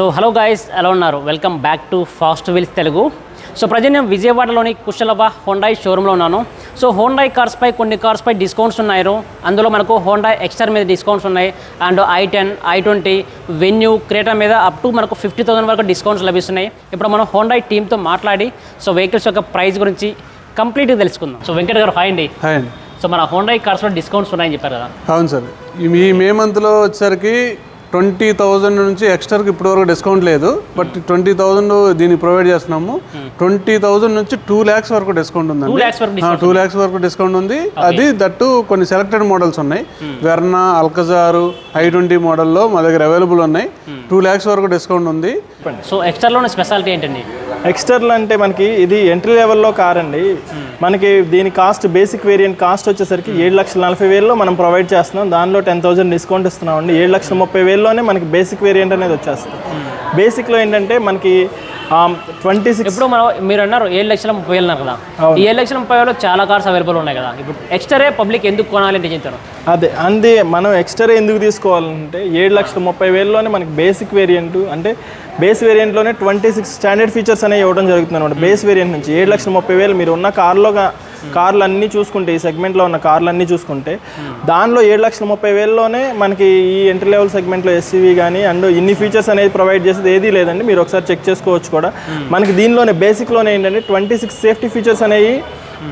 So hello guys ఎలా ఉన్నారు? Welcome back to fast wheels Telugu so present నేను విజయవాడలోని కుశలభ హోండాయ్ షోరూంలో ఉన్నాను. సో హోండాయ్ కార్స్పై కొన్ని కార్స్పై డిస్కౌంట్స్ ఉన్నాయి అందులో మనకు హోండాయ్ ఎక్స్టర్ మీద డిస్కౌంట్స్ ఉన్నాయి. And I ten I twenty Venue Creta మీద అప్ టు మనకు ఫిఫ్టీ థౌసండ్ వరకు డిస్కౌంట్స్ లభిస్తున్నాయి. ఇప్పుడు మనం హోండాయ్ టీంతో మాట్లాడి సో వెహికల్స్ యొక్క ప్రైస్ గురించి కంప్లీట్గా తెలుసుకుందాం. సో వెంకట్ గారు హాయ్ అండి. హాయ్ అండి. సో మన హోండాయ్ కార్స్లో డిస్కౌంట్స్ ఉన్నాయని చెప్పారు కదా. అవును సార్. ఈ మీ మే మంత్లో వచ్చేసరికి ట్వంటీ థౌజండ్ నుంచి ఎక్స్ట్రాకి ఇప్పటివరకు డిస్కౌంట్ లేదు బట్ ట్వంటీ థౌజండ్ దీన్ని ప్రొవైడ్ చేస్తున్నాము. ట్వంటీ థౌజండ్ నుంచి టూ ల్యాక్స్ వరకు డిస్కౌంట్ వరకు టూ ల్యాక్స్ వరకు డిస్కౌంట్ ఉంది. అది దట్టు కొన్ని సెలెక్టెడ్ మోడల్స్ ఉన్నాయి. వెర్నా అల్కజారు ఐ ట్వంటీ మోడల్లో మా దగ్గర అవైలబుల్ ఉన్నాయి. టూ ల్యాక్స్ వరకు డిస్కౌంట్ ఉంది. సో ఎక్స్టర్లోని స్పెషాలిటీ ఏంటండి? ఎక్స్టర్నల్ అంటే మనకి ఇది ఎంట్రీ లెవెల్లో కార్ అండి మనకి దీని కాస్ట్ బేసిక్ వేరియంట్ కాస్ట్ వచ్చేసరికి ఏడు లక్షల నలభై వేలలో మనం ప్రొవైడ్ చేస్తున్నాం. దానిలో టెన్ థౌసండ్ డిస్కౌంట్ ఇస్తున్నామండి. ఏడు లక్షల ముప్పై వేలలోనే మనకి బేసిక్ వేరియంట్ అనేది వచ్చేస్తుంది. బేసిక్లో ఏంటంటే మనకి ట్వంటీ సిక్స్ ఇప్పుడు మనం మీరు అన్నారు ఏడు లక్షల ముప్పై వేలు అన్నారు కదా. ఈ ఏడు లక్షల ముప్పై వేలు చాలా కార్స్ అవైలబుల్ ఉన్నాయి కదా. ఇప్పుడు ఎక్స్టరే పబ్లిక్ ఎందుకు కొనాలి అంటే చెప్తారు? అదే అందే మనం ఎక్స్ట్రా ఎందుకు తీసుకోవాలంటే ఏడు లక్షల ముప్పై వేలలోనే మనకి బేసిక్ వేరియంట్ అంటే బేస్ వేరియంట్లోనే ట్వంటీ సిక్స్ స్టాండర్డ్ ఫీచర్స్ అనేవి ఇవ్వడం జరుగుతుంది అనమాట బేస్ వేరియంట్ నుంచి ఏడు లక్షల ముప్పై వేలు మీరు ఉన్న కార్లో కార్లు అన్నీ చూసుకుంటే ఈ సెగ్మెంట్లో ఉన్న కార్లు అన్నీ చూసుకుంటే దానిలో ఏడు లక్షల ముప్పై వేలలోనే మనకి ఈ ఎంట్రీ లెవెల్ సెగ్మెంట్లో ఎస్సీవీ కానీ అండ్ ఇన్ని ఫీచర్స్ అనేది ప్రొవైడ్ చేసేది ఏదీ లేదండి. మీరు ఒకసారి చెక్ చేసుకోవచ్చు కూడా. మనకి దీనిలోనే బేసిక్లోనే ఏంటంటే ట్వంటీ సిక్స్ సేఫ్టీ ఫీచర్స్ అనేవి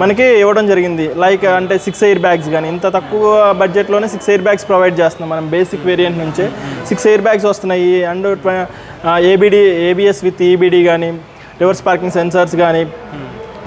మనకి ఇవ్వడం జరిగింది. లైక్ అంటే సిక్స్ ఎయిర్ బ్యాగ్స్ కానీ ఇంత తక్కువ బడ్జెట్లోనే సిక్స్ ఎయిర్ బ్యాగ్స్ ప్రొవైడ్ చేస్తున్నాం మనం బేసిక్ వేరియంట్ నుంచే. సిక్స్ ఎయిర్ బ్యాగ్స్ వస్తున్నాయి. And ABD ABS with EBD కానీ రివర్స్ పార్కింగ్ సెన్సార్స్ కానీ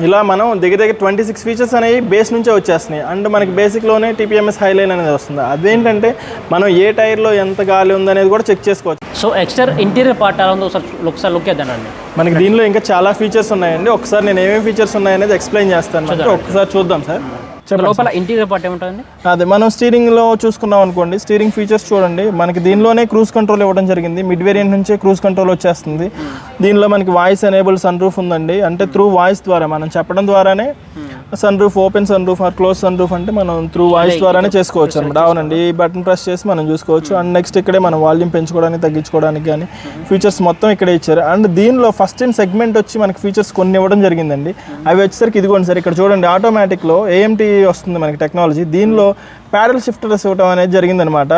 ఇలా మనం దగ్గర దగ్గర ట్వంటీ సిక్స్ ఫీచర్స్ అనేవి బేస్ నుంచే వచ్చేస్తున్నాయి. అండ్ మనకి బేసిక్లోనే టీపీఎంఎస్ హైలైన్ అనేది వస్తుంది. అదేంటంటే మనం ఏ టైర్లో ఎంత గాలి ఉందనేది కూడా చెక్ చేసుకోవచ్చు. సో ఎక్స్టర్ ఇంటీరియర్ పార్ట్ ఎలా ఉందో ఒకసారి ఒకసారి లుక్ చేద్దామండి మనకి దీనిలో ఇంకా చాలా ఫీచర్స్ ఉన్నాయండి. ఒకసారి నేను ఏమేమి ఫీచర్స్ ఉన్నాయనేది ఎక్స్ప్లెయిన్ చేస్తాను. ఒకసారి చూద్దాం సార్. లోపల ఇంటీరియర్ పార్ట్ అదే మనం స్టీరింగ్లో చూసుకున్నాం అనుకోండి స్టీరింగ్ ఫీచర్స్ చూడండి మనకి దీనిలోనే క్రూజ్ కంట్రోల్ ఇవ్వడం జరిగింది మిడ్ వేరియంట్ నుంచే క్రూజ్ కంట్రోల్ వచ్చేస్తుంది. దీనిలో మనకి వాయిస్ ఎనేబుల్ సన్ రూఫ్ ఉందండి అంటే త్రూ వాయిస్ ద్వారా మనం చెప్పడం ద్వారానే sun roof open sun roof or close sun roof అంటే మనం త్రూ వాయిస్ ద్వారానే చేసుకోవచ్చు అనమాట అవునండి. ఈ బటన్ ప్రెస్ చేసి మనం చూసుకోవచ్చు. అండ్ నెక్స్ట్ ఇక్కడే మనం వాల్యూమ్ పెంచుకోవడానికి తగ్గించుకోవడానికి కానీ ఫీచర్స్ మొత్తం ఇక్కడే ఇచ్చారు. అండ్ దీనిలో ఫస్ట్ ఇన్ సెగ్మెంట్ వచ్చి మనకి ఫీచర్స్ కొన్ని ఇవ్వడం జరిగిందండి. అవి వచ్చేసరికి ఇదిగోండి సార్ ఇక్కడ చూడండి ఆటోమేటిక్లో ఏఎంటీ వస్తుంది మనకి టెక్నాలజీ దీనిలో ప్యాడల్ షిఫ్టర్స్ ఇవ్వడం అనేది జరిగిందనమాట.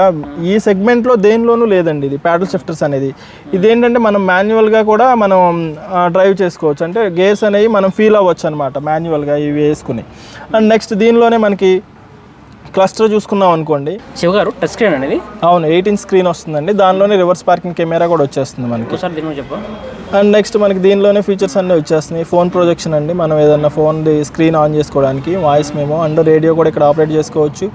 ఈ సెగ్మెంట్లో దేనిలోనూ లేదండి ఇది ప్యాడల్ షిఫ్టర్స్ అనేది. ఇదేంటంటే మనం మాన్యువల్గా కూడా మనం డ్రైవ్ చేసుకోవచ్చు. అంటే గేర్స్ అనేవి మనం ఫీల్ అవ్వచ్చు అనమాట మాన్యువల్గా ఇవి వేసుకుని. అండ్ నెక్స్ట్ దీనిలోనే మనకి క్లస్టర్ చూసుకున్నాం అనుకోండి. శివ గారు టచ్ స్క్రీన్ అనేది? అవును ఎయిటీన్ స్క్రీన్ వస్తుందండి. దానిలోనే రివర్స్ పార్కింగ్ కెమెరా కూడా వచ్చేస్తుంది మనకి. ఒకసారి దీని చెప్పు. అండ్ నెక్స్ట్ మనకి దీనిలోనే ఫీచర్స్ అన్నీ వచ్చేస్తున్నాయి. ఫోన్ ప్రొజెక్షన్ అండి. మనం ఏదన్నా ఫోన్ స్క్రీన్ ఆన్ చేసుకోవడానికి వాయిస్ మేము అండ్ రేడియో కూడా ఇక్కడ ఆపరేట్ చేసుకోవచ్చు.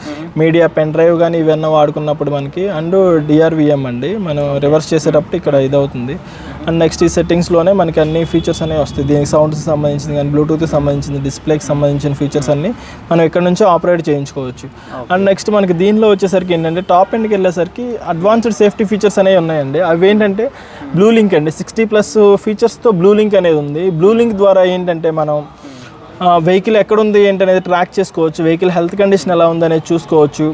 మీడియా పెన్ డ్రైవ్ కానీ ఇవన్నీ వాడుకున్నప్పుడు మనకి. అండ్ డిఆర్విఎం అండి. మనం రివర్స్ చేసేటప్పుడు ఇక్కడ ఇది అవుతుంది అండ్ నెక్స్ట్ ఈ సెట్టింగ్స్లోనే మనకి అన్ని ఫీచర్స్ అనేవి వస్తాయి. దీనికి సౌండ్స్కి సంబంధించింది కానీ బ్లూటూత్కి సంబంధించింది డిస్ప్లేకి సంబంధించిన ఫీచర్స్ అన్ని మనం ఇక్కడ నుంచి ఆపరేట్ చేయించుకోవచ్చు. అండ్ నెక్స్ట్ మనకి దీనిలో వచ్చేసరికి ఏంటంటే టాప్ ఎండ్కి వెళ్ళేసరికి అడ్వాన్స్డ్ సేఫ్టీ ఫీచర్స్ అనేవి ఉన్నాయండి. అవి ఏంటంటే బ్లూ లింక్ అండి. సిక్స్టీ ప్లస్ ఫీచర్స్తో బ్లూ లింక్ అనేది ఉంది. బ్లూ లింక్ ద్వారా ఏంటంటే మనం వెహికల్ ఎక్కడుంది ఏంటనేది ట్రాక్ చేసుకోవచ్చు. వెహికల్ హెల్త్ కండిషన్ ఎలా ఉందనేది చూసుకోవచ్చు.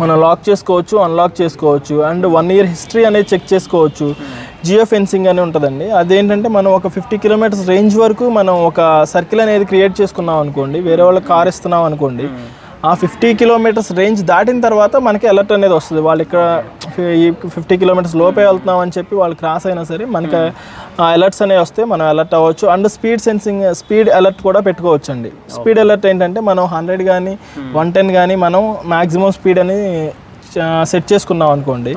మనం లాక్ చేసుకోవచ్చు అన్లాక్ చేసుకోవచ్చు. అండ్ వన్ ఇయర్ హిస్టరీ అనేది చెక్ చేసుకోవచ్చు. జియో ఫెన్సింగ్ అని ఉంటుందండి. అదేంటంటే మనం ఒక ఫిఫ్టీ కిలోమీటర్స్ రేంజ్ వరకు మనం ఒక సర్కిల్ అనేది క్రియేట్ చేసుకున్నాం అనుకోండి వేరే వాళ్ళకి కార్ ఇస్తున్నాం అనుకోండి ఆ ఫిఫ్టీ కిలోమీటర్స్ రేంజ్ దాటిన తర్వాత మనకి అలర్ట్ అనేది వస్తుంది. వాళ్ళు ఇక్కడ ఈ ఫిఫ్టీ కిలోమీటర్స్ లోపే వెళ్తున్నాం అని చెప్పి వాళ్ళు క్రాస్ అయినా సరే మనకి ఆ అలర్ట్స్ అనేవి వస్తే మనం అలర్ట్ అవ్వచ్చు. And speed sensing speed alert కూడా పెట్టుకోవచ్చు అండి స్పీడ్ అలర్ట్ ఏంటంటే మనం హండ్రెడ్ కానీ వన్ టెన్ కానీ మనం మ్యాక్సిమం స్పీడ్ అని సెట్ చేసుకున్నాం అనుకోండి.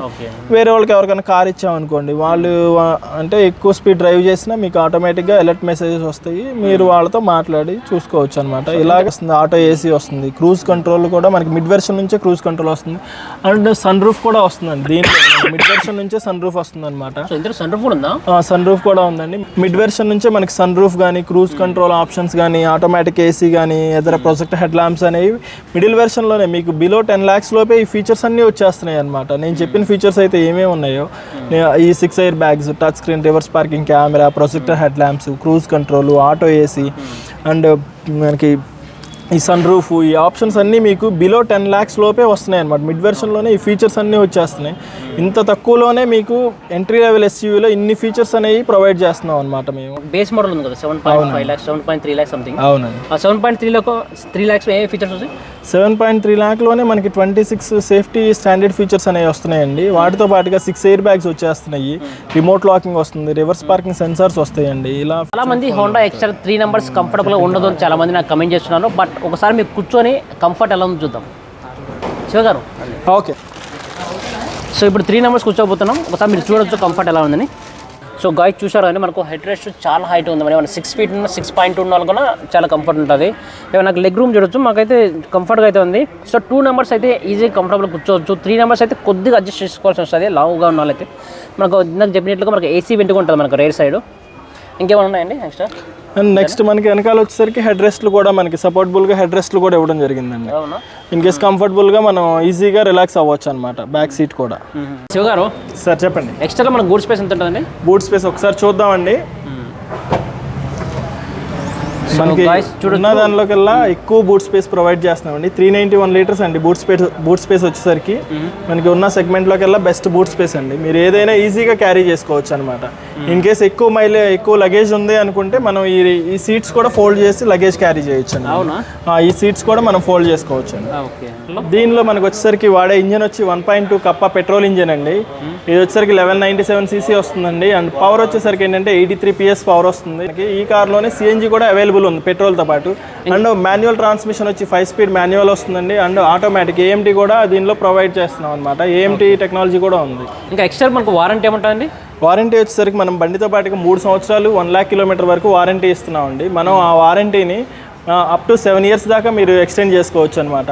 వేరే వాళ్ళకి ఎవరికైనా కార్ ఇచ్చామనుకోండి వాళ్ళు వా- అంటే ఎక్కువ స్పీడ్ డ్రైవ్ చేసినా మీకు ఆటోమేటిక్గా అలర్ట్ మెసేజెస్ వస్తాయి. మీరు వాళ్ళతో మాట్లాడి చూసుకోవచ్చు అనమాట ఇలాగ వస్తుంది. ఆటో ఏసీ వస్తుంది. క్రూజ్ కంట్రోల్ కూడా మనకి మిడ్ వెర్షన్ నుంచే క్రూజ్ కంట్రోల్ వస్తుంది. అండ్ సన్ రూఫ్ కూడా వస్తుందండి. దీంట్లో మిడ్ వెర్షన్ నుంచే సన్ రూఫ్ వస్తుంది అనమాట సో ఇందులో సెంటర్ ఫుడ్ ఉందా? సన్ రూఫ్ కూడా ఉందండి. మిడ్ వెర్షన్ నుంచే మనకి సన్ రూఫ్ కానీ క్రూజ్ కంట్రోల్ ఆప్షన్స్ కానీ ఆటోమేటిక్ ఏసీ కానీ ఎదర ప్రొజెక్ట్ హెడ్ ల్యాంప్స్ అనేవి మిడిల్ వెర్షన్లోనే మీకు బిలో టెన్ ల్యాక్స్ లోపే ఈ ఫీచర్స్ అన్నీ వచ్చేస్తున్నాయి అనమాట నేను చెప్పిన ఫీచర్స్ అయితే ఏమేమి ఉన్నాయో నే- ఈ six air bags touch screen reverse parking camera projector head lamps cruise control auto AC and మనకి ఈ సన్ రూఫ్ ఈ ఆప్షన్స్ అన్నీ మీకు బిలో టెన్ ల్యాక్స్ లోపే వస్తున్నాయి అనమాట మిడ్ వెర్షన్లోనే ఈ ఫీచర్స్ అన్నీ వచ్చేస్తున్నాయి. ఇంత తక్కువలోనే మీకు ఎంట్రీ లెవెల్ ఎస్యూవీలో ఇన్ని ఫీచర్స్ అనేవి ప్రొవైడ్ చేస్తున్నాం అనమాట మేము. బేస్ మోడల్ ఉంది కదా seven point five lakhs seven point three lakhs something అవునండి. ఆ సెవెన్ పాయింట్ త్రీలో త్రీ ల్యాక్స్ ఏ ఫీచర్స్ వస్తాయి? సెవెన్ పాయింట్ త్రీ ల్యాక్లోనే మనకి twenty six safety standard features అనేవి వస్తున్నాయండి. వాటితో పాటుగా సిక్స్ ఎయిర్ బ్యాగ్స్ వచ్చేస్తున్నాయి. రిమోట్ లాకింగ్ వస్తుంది రివర్స్ పార్కింగ్ సెన్సార్స్ వస్తాయండి. ఇలా చాలా మంది హోండా ఎక్స్ట్రా త్రీ నెంబర్స్ కంఫర్టబుల్గా ఉండదు అని చాలా మంది నాకు కమెంట్ చేస్తున్నారు. బట్ ఒకసారి మీరు కూర్చొని కంఫర్ట్ ఎలా ఉందో చూద్దాం. శివ గారు ఓకే సో ఇప్పుడు త్రీ నెంబర్స్ కూర్చోబోతున్నాం. ఒకసారి మీరు చూడొచ్చు కంఫర్ట్ ఎలా ఉందని. సో గాయ చూసారు కానీ మనకు హెడ్ రెస్ట్ చాలా హైట్ ఉంది. మరి సిక్స్ ఫీట్ ఉన్న సిక్స్ పాయింట్ ఉన్న వాళ్ళు కూడా చాలా కంఫర్ట్ ఉంటుంది. ఏమైనా నాకు లెగ్ రూమ్ చూడొచ్చు. మాకైతే కంఫర్ట్గా అయితే ఉంది. సో టూ నెంబర్స్ అయితే ఈజీ కంఫర్టబుల్ కూర్చోవచ్చు. త్రీ నెంబర్స్ అయితే కొద్దిగా అడ్జస్ట్ చేసుకోవాల్సి వస్తుంది. లావుగా ఉన్న వాళ్ళైతే. మనకు ఇందాక చెప్పినట్లుగా మనకు ఏసీ వెంటుగా ఉంటుంది మనకు రేర్ సైడ్ ఇంకేమైనా ఉన్నాయండి? ఎక్స్ట్రా అండ్ నెక్స్ట్ మనకి వెనకాల వచ్చేసరికి హెడ్ రెస్ట్లు కూడా మనకి సపోర్టబుల్గా హెడ్ రెస్ట్లు కూడా ఇవ్వడం జరిగిందండి. ఇన్ కేస్ కంఫర్టబుల్గా మనం ఈజీగా రిలాక్స్ అవ్వచ్చు అనమాట బ్యాక్ సీట్ కూడా. శివ గారు సార్ చెప్పండి ఎక్స్ట్రా మన గూడ్ స్పేస్ ఎంత ఉంటుందండి? బూట్ స్పేస్ ఒకసారి చూద్దామండి. మనకి. ఉన్న దానిలోకల్లా ఎక్కువ బూట్ స్పేస్ ప్రొవైడ్ చేస్తున్నామండి. త్రీ నైంటీ వన్ లీటర్స్ అండి బూట్ స్పేస్ బూట్ స్పేస్ వచ్చేసరికి మనకి ఉన్న సెగ్మెంట్లోకెల్లా బెస్ట్ బూట్ స్పేస్ అండి. మీరు ఏదైనా ఈజీగా క్యారీ చేసుకోవచ్చు అనమాట ఇన్ కేస్ ఎక్కువ మైలే ఎక్కువ లగేజ్ ఉంది అనుకుంటే మనం ఈ ఈ సీట్స్ కూడా ఫోల్డ్ చేసి లగేజ్ క్యారీ చేయొచ్చు అండి. ఈ సీట్స్ కూడా మనం ఫోల్డ్ చేసుకోవచ్చు అండి. దీనిలో మనకు వచ్చేసరికి వాడే ఇంజన్ వచ్చి one point two Kappa petrol engine అండి. ఇది వచ్చేసరికి లెవెన్ నైంటీ సెవెన్ సీసీ వస్తుందండి. అండ్ పవర్ వచ్చేసరికి ఏంటంటే ఎయిటీ త్రీ పిఎస్ పవర్ వస్తుంది. ఈ కార్లోనే సిఎన్జి కూడా అవైలబుల్ ఉంది పెట్రోల్తో పాటు. అండ్ మాన్యువల్ ట్రాన్స్మిషన్ వచ్చి ఫైవ్ స్పీడ్ మాన్యువల్ వస్తుందండి. అండ్ ఆటోమేటిక్ ఏఎంటీ కూడా దీనిలో ప్రొవైడ్ చేస్తున్నాం అనమాట ఏఎంటీ టెక్నాలజీ కూడా ఉంది. ఇంకా ఎక్స్ట్రా మనకు వారంటీ ఏముంటుందండి వారంటీ వచ్చేసరికి మనం బండితో పాటుగా మూడు సంవత్సరాలు వన్ ల్యాక్ కిలోమీటర్ వరకు వారంటీ ఇస్తున్నామండి. మనం ఆ వారంటీని అప్ టు సెవెన్ ఇయర్స్ దాకా మీరు ఎక్స్టెండ్ చేసుకోవచ్చు అనమాట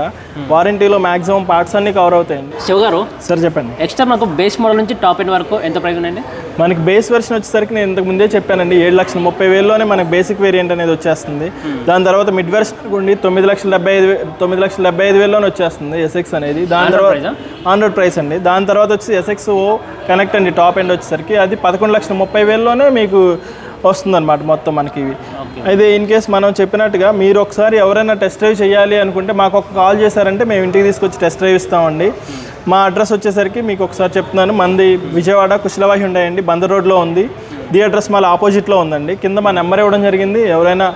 వారంటీలో మాక్సిమం పార్ట్స్ అన్ని కవర్ అవుతాయండి. శివ గారు సార్ చెప్పండి. ఎక్స్ట్రా మనకు బేస్ మోడల్ నుంచి టాప్ ఎండ్ వరకు ఎంత ప్రైస్ ఉందండి మనకి బేస్ వెర్షన్ వచ్చేసరికి నేను ఇంతకు ముందే చెప్పానండి ఏడు లక్షల ముప్పై వేలలోనే మనకి బేసిక్ వేరియంట్ అనేది వచ్చేస్తుంది. దాని తర్వాత మిడ్ వెర్షన్ అనుకోండి తొమ్మిది లక్షల డెబ్బై ఐదు తొమ్మిది లక్షల డెబ్బై ఐదు వేలలోనే వచ్చేస్తుంది ఎస్ఎక్స్ అనేది. దాని తర్వాత price ఆ? ఆండ్రాయిడ్ ప్రైస్ అండి. దాని తర్వాత వచ్చి ఎస్ఎక్స్ ఓ కనెక్ట్ అండి టాప్ ఎండ్ వచ్చేసరికి. అది పదకొండు లక్షల ముప్పై వేలలోనే మీకు వస్తుందన్నమాట మొత్తం మనకి ఇవి. అయితే ఇన్ కేస్ మనం చెప్పినట్టుగా మీరు ఒకసారి ఎవరైనా టెస్ట్ డ్రైవ్ చేయాలి అనుకుంటే మాకు ఒక కాల్ చేశారంటే మేము ఇంటికి తీసుకొచ్చి టెస్ట్ డ్రైవ్ ఇస్తామండి. మా అడ్రస్ వచ్చేసరికి మీకు ఒకసారి చెప్తున్నాను. మంది విజయవాడ కుశలవాహి ఉండండి బందర్ రోడ్లో ఉంది. ది అడ్రస్ మళ్ళీ ఆపోజిట్లో ఉందండి. కింద మా నెంబర్ ఇవ్వడం జరిగింది. ఎవరైనా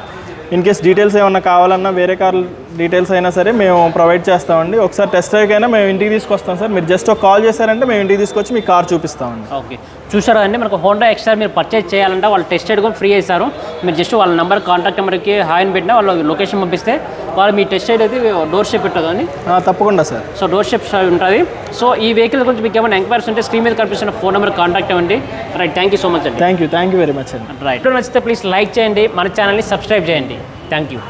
ఇన్ కేస్ డీటెయిల్స్ ఏమన్నా కావాలన్నా వేరే కార్ డీటెయిల్స్ అయినా సరే మేము ప్రొవైడ్ చేస్తామండి. ఒకసారి టెస్ట్ డ్రైవ్కి అయినా మేము ఇంటికి తీసుకొస్తాం సార్. మీరు జస్ట్ ఒక కాల్ చేశారంటే మేము ఇంటికి తీసుకొచ్చి మీ కార్ చూపిస్తామండి. ఓకే. చూసారా అండి? మనకు హోండా ఎక్స్ట్రా మీరు పర్చేజ్ చేయాలంటే వాళ్ళు టెస్టెడ్ కూడా ఫ్రీ చేస్తారు మీరు జస్ట్ వాళ్ళ నెంబర్ కాంటాక్ట్ నెంబర్కి హాయ్ అని పెట్టినా వాళ్ళు లొకేషన్ పంపిస్తే వాళ్ళు మీ టెస్ట్ అయితే డోర్ పెట్టదండి ఆ, తప్పకుండా సార్. సో డోర్ స్టెప్ ఉంటుంది. సో ఈ వెహికల్ గురించి మీకు ఏమైనా ఎంక్వైరీస్ ఉంటే స్క్రీన్ మీద కనిపిస్తున్న ఫోన్ నెంబర్ కాంటాక్ట్ అవ్వండి. Right thank you so much అండి. Thank you thank you very much అండి రైట్ నచ్చితే ప్లీజ్ లైక్ చేయండి. మన ఛానల్ని సబ్స్క్రైబ్ చేయండి. Thank you